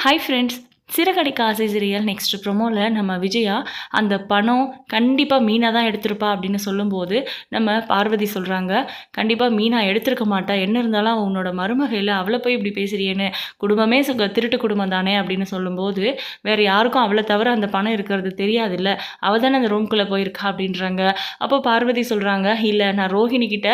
Hi friends, Siragadikka ஆசை சிறியல் next ப்ரொமோவில் நம்ம விஜயா அந்த பணம் கண்டிப்பாக மீனா தான் எடுத்திருப்பா அப்படின்னு சொல்லும்போது நம்ம பார்வதி சொல்கிறாங்க கண்டிப்பாக மீனா எடுத்திருக்க மாட்டா. என்ன இருந்தாலும் உன்னோட மருமகையில் அவளை போய் இப்படி பேசுறியேன்னு. குடும்பமே சுக திருட்டு குடும்பம் தானே? அப்படின்னு சொல்லும்போது வேறு யாருக்கும் அவளை தவிர அந்த பணம் இருக்கிறது தெரியாதுல்ல. அவள் தானே அந்த ரூம்குள்ளே போயிருக்கா? அப்படின்றாங்க. அப்போ பார்வதி சொல்கிறாங்க இல்லை நான் ரோஹிணி கிட்ட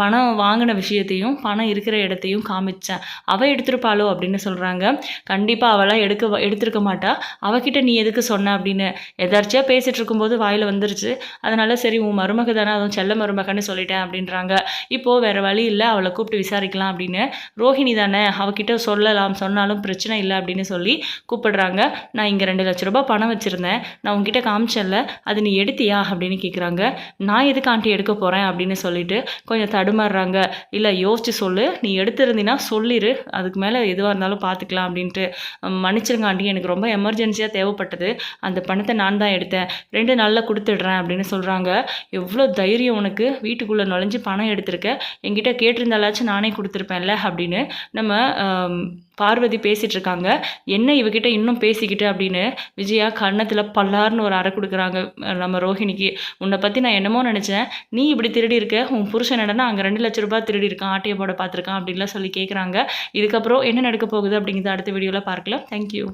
பணம் வாங்கின விஷயத்தையும் பணம் இருக்கிற இடத்தையும் காமிச்சேன். அவள் எடுத்திருப்பாளோ? அப்படின்னு சொல்கிறாங்க கண்டிப்பாக அவளாக எடுக்க எடுத்திருக்க மாட்டா. அவகிட்ட நீ எதுக்கு சொன்ன அப்படின்னு எதார்ச்சியாக பேசிகிட்டு இருக்கும்போது வாயில் வந்துருச்சு. அதனால சரி உன் மருமக தானே அதுவும் செல்ல மருமகன்னு சொல்லிட்டேன் அப்படின்றாங்க. இப்போது வேறு வழி இல்லை அவளை கூப்பிட்டு விசாரிக்கலாம் அப்படின்னு ரோஹிணி தானே அவகிட்ட சொல்லலாம் சொன்னாலும் பிரச்சனை இல்லை அப்படின்னு சொல்லி கூப்பிடுறாங்க. நான் இங்கே ரெண்டு லட்ச ரூபாய் பணம் வச்சுருந்தேன். நான் உங்ககிட்ட காமிச்சல அது நீ எடுத்தியா அப்படின்னு கேட்குறாங்க நான் எதுக்கு ஆண்டி எடுக்க போகிறேன் அப்படின்னு சொல்லிட்டு கொஞ்சம் தடுமாறுறாங்க. இல்லை யோசிச்சு சொல்லு. நீ எடுத்திருந்தீன்னா சொல்லிடு அதுக்கு மேலே எதுவாக இருந்தாலும் பார்த்துக்கலாம் அப்படின்ட்டு மன்னிச்சிருங்க காண்டி ஆண்டி எனக்கு ரொம்ப எமர்ஜென்சியாக தேவைப்பட்டது. அந்த பணத்தை நான் தான் எடுத்தேன். ரெண்டு நாளில் கொடுத்துடுறேன் அப்படின்னு சொல்கிறாங்க எவ்வளோ தைரியம் உனக்கு? வீட்டுக்குள்ளே நுழைஞ்சு பணம் எடுத்திருக்க? என்கிட்ட கேட்டிருந்தாலாச்சும் நானே கொடுத்துருப்பேன்ல அப்படின்னு நம்ம பார்வதி பேசிகிட்டு இருக்காங்க என்ன இவகிட்ட இன்னும் பேசிக்கிட்டு அப்படின்னு விஜயா கன்னத்தில் பல்லார்னு ஒரு அறை கொடுக்குறாங்க நம்ம ரோஹிணிக்கு. உன்னை பற்றி நான் என்னமோ நினச்சேன். நீ இப்படி திருடி இருக்க உன் புருஷன் என்னன்னா அங்கே ரெண்டு லட்ச ரூபாய் திருடி இருக்கான் ஆட்டிய போட பார்த்துருக்கான் அப்படின்லாம் சொல்லி கேட்குறாங்க இதுக்கப்புறம் என்ன நடக்க போகுது அப்படிங்கிறத அடுத்த வீடியோவில் பார்க்கலாம். தேங்க்யூ